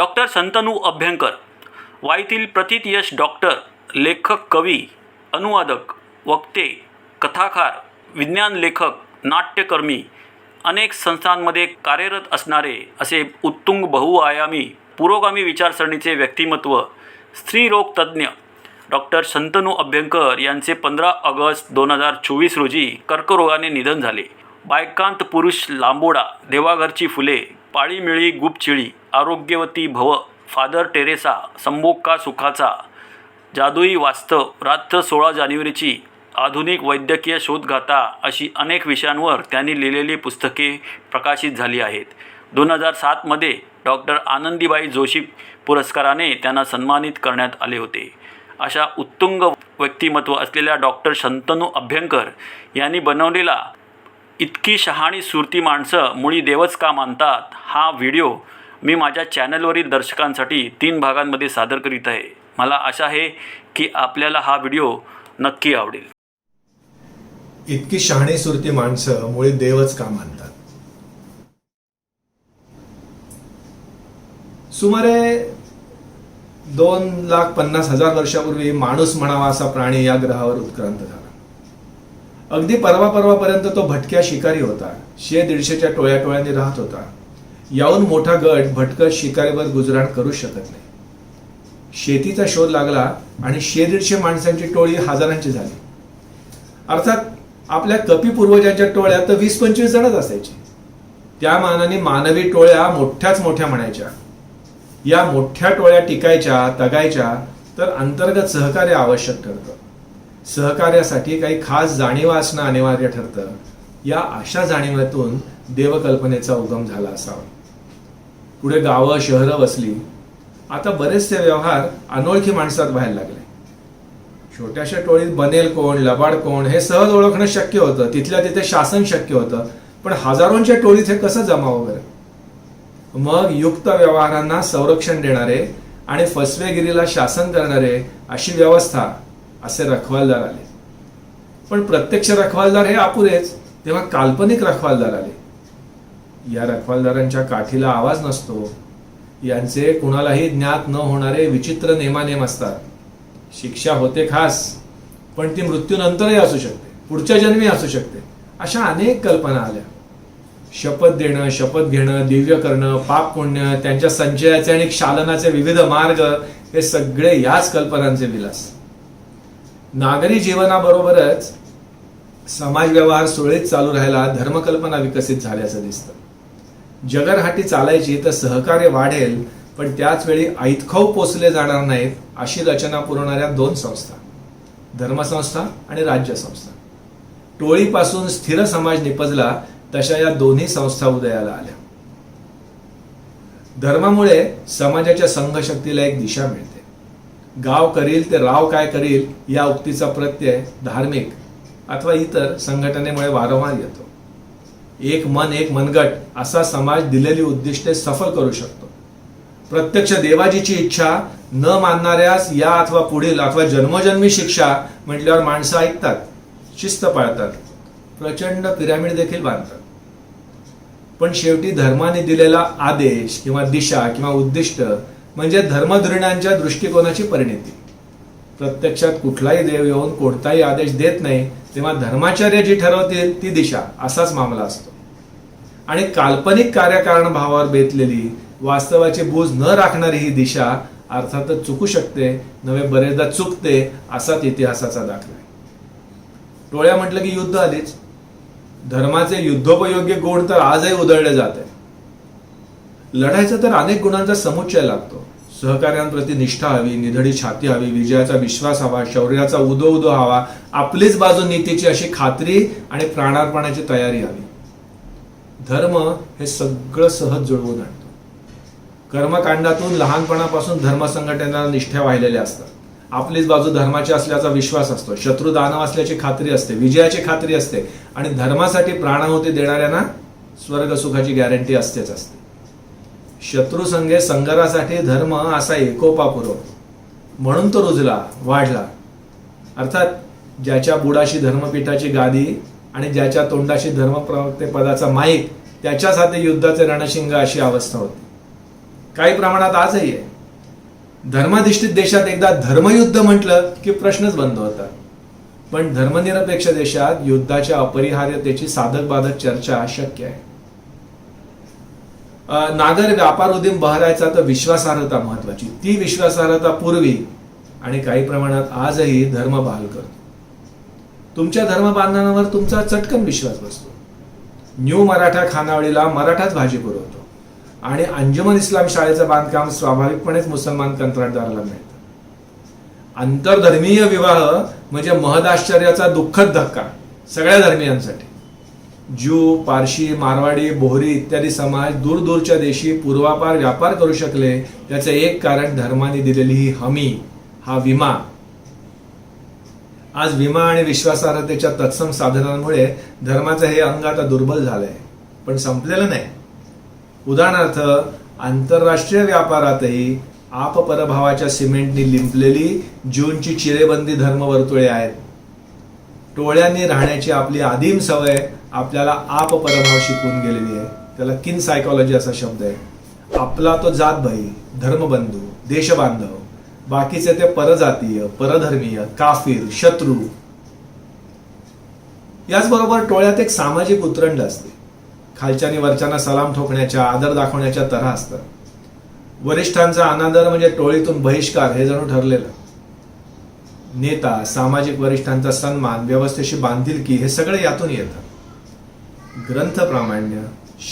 Doctor संतनू Abhyankar वाईतील प्रथित यश डॉक्टर लेखक कवी अनुवादक वक्ते कथाकार विज्ञान लेखक नाट्यकर्मी अनेक संस्थांमध्ये कार्यरत असणारे असे उत्तुंग बहुआयामी पुरोगामी विचारसरणीचे व्यक्तिमत्व स्त्रीरोगतज्ज्ञ डॉक्टर संतनू अभ्यंकर यांचे पंधरा ऑगस्ट दोन हजार चोवीस रोजी कर्करोगाने निधन झाले. बायकांत पुरुष लांबोडा देवाघरची फुले पाळीमिळी गुपचिळी आरोग्यवती भव फादर टेरेसा संभोग सुखाचा जादुई वास्तव रात्र सोळा जानेवारीची आधुनिक वैद्यकीय शोधगाथा अशी अनेक विषयांवर त्यांनी लिहिलेली पुस्तके प्रकाशित झाली आहेत. दोन हजार सातमध्ये डॉक्टर आनंदीबाई जोशी पुरस्काराने त्यांना सन्मानित करण्यात आले होते. अशा उत्तुंग व्यक्तिमत्व असलेल्या डॉक्टर शंतनू अभ्यंकर यांनी बनवलेला इतकी शहाणी सुरती माणसं मुळी देवच का मानतात हा व्हिडिओ मी माझ्या चॅनलवरील दर्शकांसाठी तीन भागांमध्ये सादर करीत आहे. मला आशा आहे की आपल्याला हा व्हिडिओ नक्की आवडेल. इतकी शहाणी सुरती माणसं मुळे देवच का मानतात? सुमारे दोन लाख पन्नास हजार वर्षापूर्वी माणूस म्हणावा असा प्राणी या ग्रहावर उत्क्रांत झाला. अगदी परवा परवापर्यंत तो भटक्या शिकारी होता. शे दीडशेच्या टोळ्या टोळ्यांनी राहत होता. याहून मोठा गट भटकत शिकारीवर गुजराण करू शकत नाही. शेतीचा शोध लागला आणि शेदीडशे माणसांची टोळी हजारांची झाली. अर्थात आपल्या कपी पूर्वजांच्या टोळ्या तर वीस पंचवीस जणच असायची. त्या मानाने मानवी टोळ्या मोठ्याच मोठ्या म्हणायच्या. या मोठ्या टोळ्या टिकायच्या तगायच्या तर अंतर्गत सहकार्य आवश्यक ठरतं. सहकार्यासाठी काही खास जाणीवा असणं अनिवार्य ठरतं. या अशा जाणीवातून देवकल्पनेचा उगम झाला असावा. पुढे गावं शहरं वसली आता बरेचसे व्यवहार अनोळखी माणसात व्हायला लागले. छोट्याशा टोळीत बनेल कोण लबाड कोण हे सहज ओळखणं शक्य होतं. तिथल्या तिथे शासन शक्य होतं. पण हजारोंच्या टोळीत हे कसं जमा वगैरे मग युक्त व्यवहारांना संरक्षण देणारे आणि फसवेगिरीला शासन करणारे अशी व्यवस्था असे रखवालदार आले. पण प्रत्यक्ष रखवालदार हे अपुरेच. तेव्हा काल्पनिक रखवालदार आले. या रखवालदारांच्या काठीला आवाज नसतो. यांचे कुणालाही ज्ञात न होणारे विचित्र नेमानेम असतात. शिक्षा होते खास पण ती मृत्यूनंतरही असू शकते पुढच्या जन्मी असू शकते अशा अनेक कल्पना आल्या. शपथ देणं शपथ घेणं दिव्य करणं पाप पुण्य त्यांच्या संचयाचे आणि क्षालनाचे विविध मार्ग हे सगळे याच कल्पनांचे विलास. नागरी जीवनाबरोबरच समाज व्यवहार सुरळीत चालू राहायला धर्मकल्पना विकसित झाल्याचं दिसतं. जगरहाटी चालायची तर सहकार्य वाढेल पण त्याच वेळी ऐतखाऊ पोचले जाणार नाहीत अशी रचना पुरवणाऱ्या दोन संस्था धर्मसंस्था आणि राज्य संस्था टोळीपासून स्थिर समाज निपजला तशा या दोन्ही संस्था उदयाला आल्या. धर्मामुळे समाजाच्या संघशक्तीला एक दिशा मिळते. गाव करील ते राव काय करील या उक्तीचा प्रत्यय धार्मिक अथवा इतर संघटनेमुळे वारंवार येतो. एक मन एक मनगट असा समाज दिलेली उद्दिष्टे सफल करू शकतो. प्रत्यक्ष देवाजीची इच्छा न मानणाऱ्यास या अथवा पुढील अथवा जन्मजन्मी शिक्षा म्हटल्यावर माणसं ऐकतात शिस्त पाळतात प्रचंड पिरामिड देखील बांधतात. पण शेवटी धर्माने दिलेला आदेश किंवा दिशा किंवा उद्दिष्ट म्हणजे धर्मधुरणांच्या दृष्टिकोनाची परिणिती. प्रत्यक्षात कुठलाही देव येऊन कोणताही आदेश देत नाही तेव्हा धर्माचार्य जी ठरवतील ती दिशा असाच मामला असतो. आणि काल्पनिक कार्यकारण भावावर बेतलेली वास्तवाची बोज न राखणारी ही दिशा अर्थातच चुकू शकते नव्हे बरेचदा चुकते असाच इतिहासाचा दाखला आहे. टोळ्या म्हटलं की युद्ध आलीच. धर्माचे युद्धोपयोगी गुण तर आजही उधळले जात आहे लढायचा तर अनेक गुणांचा समुच्चय लागतो. सहकार्यांप्रती निष्ठा हवी निधडी छाती हवी विजयाचा विश्वास हवा शौर्याचा उदो उदो हवा आपलीच बाजू नीतीची अशी खात्री आणि प्राणार्पणाची तयारी हवी. धर्म हे सगळं सहज जुळवून आणतो. कर्मकांडातून लहानपणापासून धर्म संघटनेला निष्ठा वाहिलेल्या असतात. आपलीच बाजू धर्माची असल्याचा विश्वास असतो. शत्रू दानव असल्याची खात्री असते विजयाची खात्री असते आणि धर्मासाठी प्राणाहुती देणाऱ्यांना स्वर्ग सुखाची गॅरंटी असतेच असते. शत्रू संघे धर्म असा एकोपा पुरव म्हणून तो रुजला वाढला. अर्थात ज्याच्या बुडाशी धर्मपीठाची गादी आणि ज्याच्या तोंडाशी धर्मप्रवक्ते पदाचा माईक त्याच्याच हाती युद्धाचे रणशिंग अशी अवस्था होती. काही प्रमाणात आजही आहे. धर्माधिष्ठित देशात एकदा धर्मयुद्ध म्हटलं की प्रश्नच बंद होतात. पण धर्मनिरपेक्ष देशात युद्धाच्या अपरिहार्यतेची साधक बाधक चर्चा शक्य आहे. नागर व्यापार उद्यम बहरायचा तर विश्वासार्हता महत्वाची. ती विश्वासार्हता पूर्वी आणि काही प्रमाणात आजही धर्म बहाल करतो. तुमच्या धर्मबांधनावर तुमचा चटकन विश्वास बसतो. न्यू मराठा खानावळीला मराठाच भाजी पुरवतो. आणि अंजुमन इस्लाम शाळेचं बांधकाम स्वाभाविकपणेच मुसलमान कंत्राटदाराला मिळतं. आंतरधर्मीय विवाह म्हणजे महदाश्चर्याचा दुःखद धक्का सगळ्या धर्मियांसाठी. ज्यू पारशी मारवाडी बोहरी इत्यादी समाज दूरदूरच्या देशी पूर्वापार व्यापार करू शकले. त्याचं एक कारण धर्माने दिलेली ही हमी हा विमा. आज विमा आणि विश्वासार्हतेच्या तत्सम साधनांमुळे धर्माचं हे अंग आता दुर्बल झालंय. पण संपलेलं नाही. उदाहरणार्थ आंतरराष्ट्रीय व्यापारातही आप परभावाच्या सिमेंटनी लिंपलेली जूनची चिरेबंदी धर्मवर्तुळे आहेत. टोळ्यांनी राहण्याची आपली आदिम सवय आपल्याला आप परभाव शिकवून गेलेली आहे. त्याला किन सायकॉलॉजी असा शब्द आहे. आपला तो जातभाई धर्मबंधू देशबांधव बाकीचे ते परजातीय परधर्मीय काफीर शत्रू. याचबरोबर टोळ्यात एक सामाजिक उतरंड असते. खालच्यानी वरच्यांना सलाम ठोकण्याच्या आदर दाखवण्याच्या तऱ्हा असतात. वरिष्ठांचा अनादर म्हणजे टोळीतून बहिष्कार हे जणू ठरलेलं. नेता सामाजिक वरिष्ठांचा सन्मान व्यवस्थेशी बांधिलकी हे सगळे यातून येतात. ग्रंथ प्रामाण्य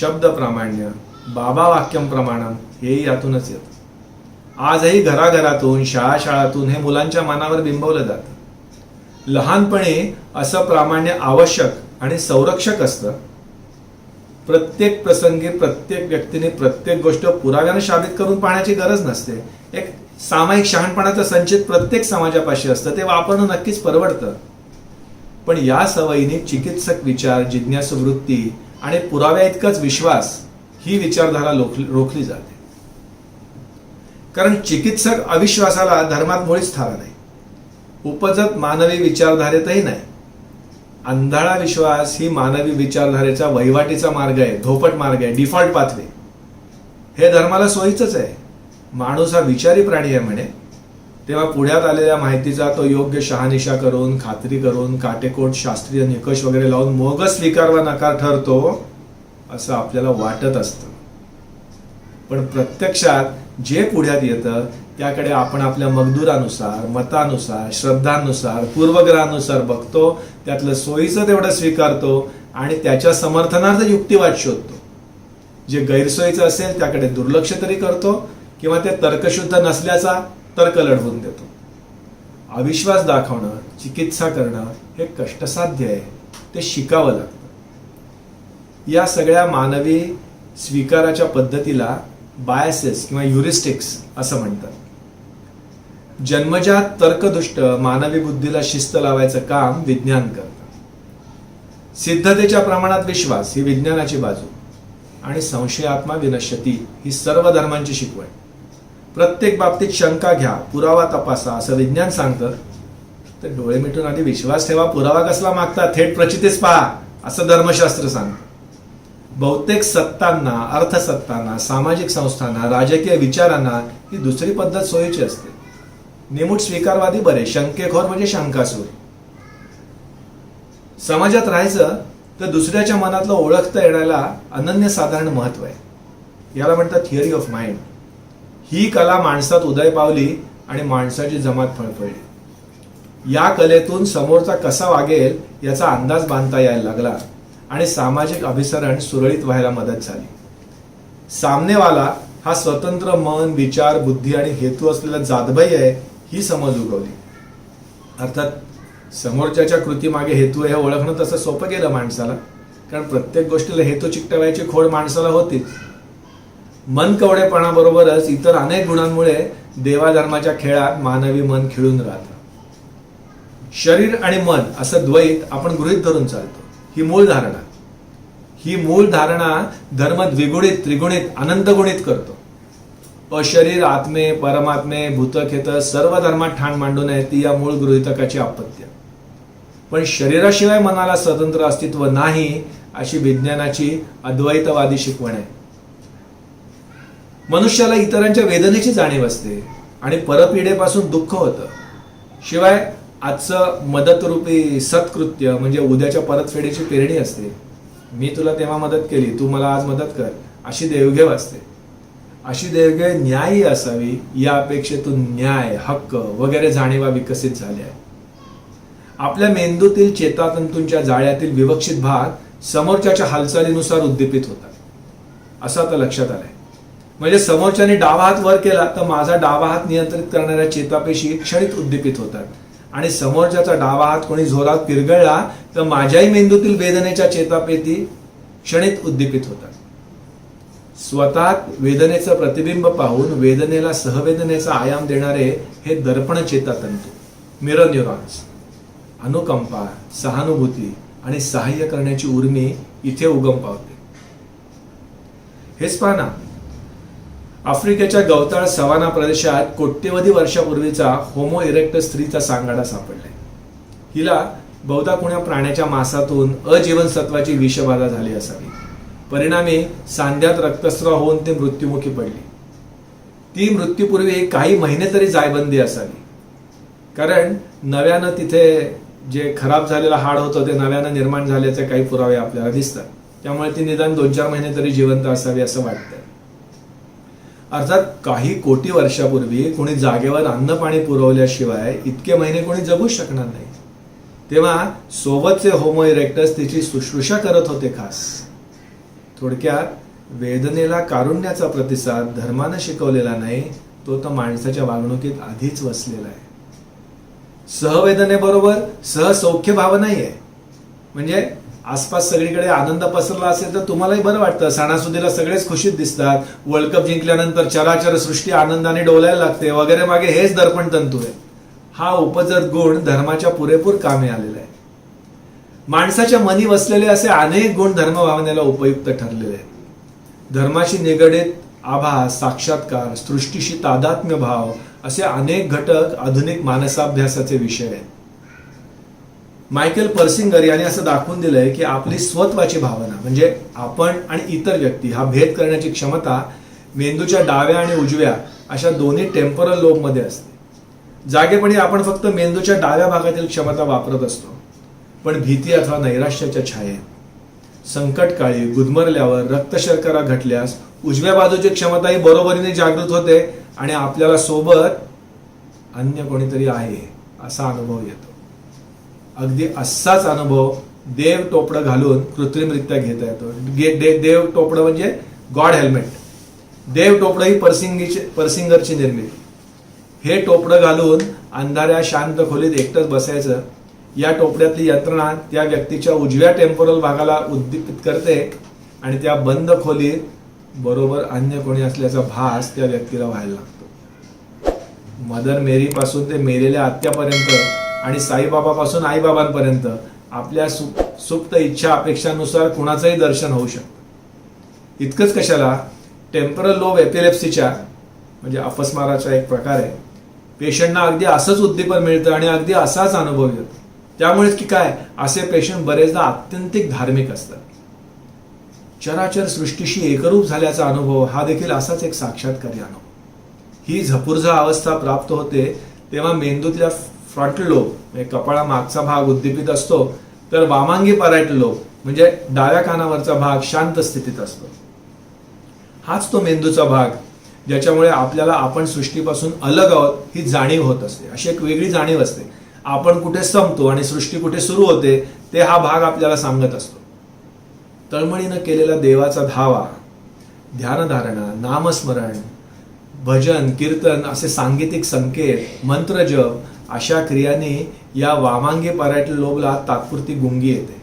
शब्द प्रामाण्य बाबा वाक्यम प्रमाणम हेही यातूनच येतं. आजही घराघरातून शाळा शाळातून हे मुलांच्या मनावर बिंबवलं जातं. लहानपणी असं प्रामाण्य आवश्यक आणि संरक्षक असतं. प्रत्येक प्रसंगी प्रत्येक व्यक्तीने प्रत्येक गोष्ट पुराव्याने साबित करून पाहण्याची गरज नसते. एक सामायिक शहाणपणाचं संचित प्रत्येक समाजापाशी असतं. ते वापरणं नक्कीच परवडतं. पण या सवयीने चिकित्सक विचार जिज्ञासू वृत्ती आणि पुराव्या इतकाच विश्वास ही विचारधारा रोखली जाते. कारण चिकित्सक अविश्वासाला धर्मात मुळीच थारा नाही. उपजत मानवी विचारधारेतही नाही. अंधाळा विश्वास ही मानवी विचारधारेचा वहिवाटीचा मार्ग आहे धोपट मार्ग आहे डिफॉल्ट पाथवे हे धर्माला सोयीच आहे. माणूस हा विचारी प्राणी आहे म्हणे. तेव्हा पुढ्यात आलेल्या माहितीचा तो योग्य शहानिशा करून खात्री करून काटेकोट शास्त्रीय निकष वगैरे लावून मोगच स्वीकार व नकार ठरतो असं आपल्याला वाटत असतं. पण प्रत्यक्षात जे पुढ्यात येतं त्याकडे आपण आपल्या मगदुरानुसार मतानुसार श्रद्धानुसार पूर्वग्रहानुसार बघतो त्यातलं सोयीचं तेवढं स्वीकारतो आणि त्याच्या समर्थनार्थ युक्तिवाद शोधतो. जे गैरसोयीचं असेल त्याकडे दुर्लक्ष तरी करतो किंवा ते तर्कशुद्ध नसल्याचा तर्क लढवून देतो. अविश्वास दाखवणं चिकित्सा करणं हे कष्टसाध्य आहे. ते शिकावं लागतं. या सगळ्या मानवी स्वीकाराच्या पद्धतीला बायसेस किंवा युरिस्टिक्स असं म्हणतात. जन्मजात तर्कदुष्ट मानवी बुद्धीला शिस्त लावायचं काम विज्ञान करतं. सिद्धतेच्या प्रमाणात विश्वास ही विज्ञानाची बाजू. आणि संशयात्मा विनश्यती ही सर्व धर्मांची शिकवण. प्रत्येक बाबतीत शंका घ्या पुरावा तपासा असं विज्ञान सांगतं. तर डोळे मिटून आधी विश्वास ठेवा पुरावा कसला मागता थेट प्रचितीच पहा असं धर्मशास्त्र सांगतं. बहुतेक सत्तांना अर्थसत्तांना सामाजिक संस्थांना राजकीय विचारांना ही दुसरी पद्धत सोयीची असते. निमूट स्वीकारवादी बरे शंकेखोर म्हणजे शंकासूर. समाजात राहायचं तर दुसऱ्याच्या मनातलं ओळखता येण्याला अनन्यसाधारण महत्त्व आहे. याला म्हणतात थिअरी ऑफ माइंड ही कला माणसात उदय पावली आणि माणसाची जमात फळफळली या कलेतून समोरचा कसा वागेल याचा अंदाज बांधता यायला लागला आणि सामाजिक अभिसरण सुरळीत व्हायला मदत झाली. सामनेवाला हा स्वतंत्र मन विचार बुद्धी आणि हेतू असलेला जातभाई आहे ही समज उगवली. अर्थात समोरच्याच्या कृतीमागे हेतू आहे हे ओळखणं तसं सोपं गेलं माणसाला कारण प्रत्येक गोष्टीला हेतू चिकटवायची खोड माणसाला होतीच. मन कवडेपणाबरोबरच इतर अनेक गुणांमुळे देवाधर्माच्या खेळात मानवी मन खिळून राहतं. शरीर आणि मन असं द्वैत आपण गृहीत धरून चालतो. ही मूळ धारणा. ही मूळ धारणा धर्म द्विगुणित त्रिगुणित अनंतगुणित करतो. अशरीर आत्मे परमात्मे भूतखेत सर्व धर्मात ठाण मांडू नये ती या मूळ गृहितकाची आपत्ती आहे. पण शरीराशिवाय मनाला स्वतंत्र अस्तित्व नाही अशी विज्ञानाची अद्वैतवादी शिकवण आहे. मनुष्याला इतरांच्या वेदनेची जाणीव असते आणि परपिढेपासून दुःख होतं. शिवाय आजचं मदतरूपी सत्कृत्य म्हणजे उद्याच्या परतफेडीची पेरणी असते. मी तुला तेव्हा मदत केली तू मला आज मदत कर अशी देवघेव असते. अशी देवघेव न्यायी असावी या अपेक्षेतून न्याय हक्क वगैरे जाणीवा विकसित झाल्या आपल्या मेंदूतील चेतातंतूंच्या जाळ्यातील विवक्षित भाग समोरच्याच्या हालचालीनुसार उद्दीपित होतात. असं आता लक्षात आलंय. म्हणजे समोरच्याने डावा हात वर केला तर माझा डावा हात नियंत्रित करणाऱ्या चेतापेशी क्षणिक उद्दीपित होतात. आणि समोरच्याचा डावा हात कोणी जोरात पिरगळला तर माझ्याही मेंदूतील वेदनेच्या चेतापेशी क्षणित उद्दीपित होतात. स्वतः वेदनेचं प्रतिबिंब पाहून वेदनेला सहवेदनेचा आयाम देणारे हे दर्पण चेतातंतू मिरर न्यूरॉन्स अनुकंपा सहानुभूती आणि सहाय्य करण्याची उर्मी इथे उगम पावते. हेच पाहा ना आफ्रिकेच्या गवताळ सवाना प्रदेशात कोट्यवधी वर्षापूर्वीचा होमो इरेक्ट स्त्रीचा सांगाडा सापडलाय. हिला बहुधा कुण्या प्राण्याच्या मांसातून अजीवनसत्वाची विषबाधा झाली असावी. परिणामी सांध्यात रक्तस्राव होऊन ते मृत्युमुखी पडली. ती मृत्यूपूर्वी काही महिने तरी जायबंदी असावी. कारण नव्यानं तिथे जे खराब झालेलं हाड होतं ते नव्यानं निर्माण झाल्याचे काही पुरावे आपल्याला दिसतात. त्यामुळे ती निदान दोन चार महिने तरी जिवंत असावी असं वाटतं अर्थात काही कोटी वर्षापूर्वी कोणी जागेवर अन्न पाणी पुरवल्याशिवाय इतके महिने कोणी जगू शकणार नाही तेव्हा सोबतचे होमो इरेक्टस तिची शुश्रूषा करत होते खास. थोडक्यात वेदनेला कारुण्याचा प्रतिसाद धर्मानं शिकवलेला नाही तो तर माणसाच्या वागणुकीत आधीच वसलेला आहे. सहवेदनेबरोबर सहसौख्य भावनाही आहे म्हणजे आसपास सगळीकडे आनंद पसरला असेल तर तुम्हालाही बरं वाटतं. सणासुदीला सगळेच खुशीत दिसतात. वर्ल्ड कप जिंकल्यानंतर चराचर सृष्टी आनंदाने डोलायला लागते. वगैरे मागे हेच दर्पण तंतू आहे. हा उपजत गुण धर्माच्या पुरेपूर कामे आलेला आहे. माणसाच्या मनी वसलेले असे अनेक गुण धर्मभावनेला उपयुक्त ठरलेले आहेत. धर्माशी निगडीत आभास साक्षात्कार सृष्टीशी तादात्म्य भाव असे अनेक घटक आधुनिक मानसाभ्यासाचे विषय आहेत. मायकेल पर्सिंगर यांनी असं दाखवून दिलंय की आपली स्वत्वाची भावना म्हणजे आपण आणि इतर व्यक्ती हा भेद करण्याची क्षमता मेंदूच्या डाव्या आणि उजव्या अशा दोन्ही टेम्परल लोबमध्ये असते. जागेपणी आपण फक्त मेंदूच्या डाव्या भागातील क्षमता वापरत असतो पण भीती अथवा नैराश्याच्या छायेत. संकटकाळी गुदमरल्यावर रक्तशर्करा घटल्यास उजव्या बाजूची क्षमताही बरोबरीने जागृत होते आणि आपल्याला सोबत अन्य कोणीतरी आहे असा अनुभव येतो. अगदी असाच अनुभव देव टोपडं घालून कृत्रिमरित्या घेता येतो. दे- देव टोपडं म्हणजे गॉड हेल्मेट. देव टोपडं ही परसिंगीची परसिंगरची निर्मिती. हे टोपडं घालून अंधाऱ्या शांत खोलीत एकटंच बसायचं. या टोपड्यातली यंत्रणा त्या व्यक्तीच्या उजव्या टेम्पोरल भागाला उद्दीपित करते आणि त्या बंद खोलीत बरोबर अन्य कोणी असल्याचा भास त्या व्यक्तीला व्हायला लागतो. मदर मेरीपासून ते मेलेल्या आत्यापर्यंत आणि साईबाबापासून आईबाबांपर्यंत आपल्या सु सुप्त इच्छा अपेक्षानुसार कुणाचंही दर्शन होऊ शकतं. इतकंच कशाला टेम्परल लोब एपिलेप्सीच्या म्हणजे अपस्माराचा एक प्रकार आहे. पेशंटना अगदी असंच उद्दीपन मिळतं आणि अगदी असाच अनुभव येतो. त्यामुळेच की काय असे पेशंट बरेचदा आत्यंतिक धार्मिक असतात. चराचर सृष्टीशी एकरूप झाल्याचा अनुभव हा देखील असाच एक साक्षात्कारी अनुभव. ही झपुर्झा अवस्था प्राप्त होते तेव्हा मेंदूतल्या फ्रंट लोब म्हणजे कपाळा मागचा भाग उद्दीपित असतो तर वामांगी परायटल लोब म्हणजे डाव्या कानावरचा भाग शांत स्थितीत असतो. हाच तो मेंदूचा भाग ज्याच्यामुळे आपल्याला आपण सृष्टीपासून अलग आहोत ही जाणीव होत असते. अशी एक वेगळी जाणीव असते. आपण कुठे संपतो आणि सृष्टी कुठे सुरू होते ते हा भाग आपल्याला सांगत असतो. तळमळीनं केलेला देवाचा धावा ध्यानधारणा नामस्मरण भजन कीर्तन असे सांगीतिक संकेत मंत्रजप अशा क्रियांनी या वामांगी परायटल लोबला तात्पुरती गुंगी येते.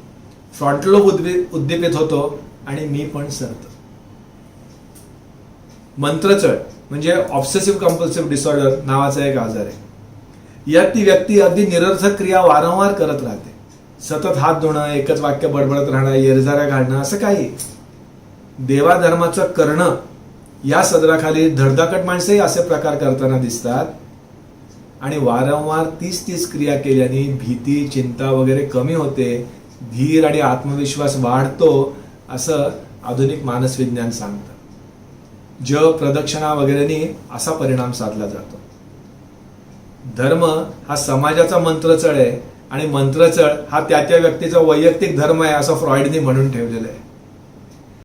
फ्रंट लोब उद्दीप उद्दीपित होतो आणि मी पण सरतो. मंत्रचळ म्हणजे ऑब्सेसिव्ह कंपल्सिव्ह डिसऑर्डर नावाचा एक आजार आहे. यात ती व्यक्ती अगदी निरर्थक क्रिया वारंवार करत राहते. सतत हात धुणं एकच वाक्य बडबडत राहणं येरझाऱ्या घालणं असं काही. देवाधर्माचं करणं या सदराखाली धडधाकट माणसेही असे प्रकार करताना दिसतात. आणि वारंवार तीच तीच क्रिया केल्याने भीती चिंता वगैरे कमी होते धीर आणि आत्मविश्वास वाढतो असं आधुनिक मानसविज्ञान सांगतं. जप प्रदक्षिणा वगैरेनी असा परिणाम साधला जातो. धर्म हा समाजाचा मंत्रचळ आहे आणि मंत्रचळ हा त्या त्या व्यक्तीचा वैयक्तिक धर्म आहे असं फ्रॉइडने म्हणून ठेवलेलं आहे.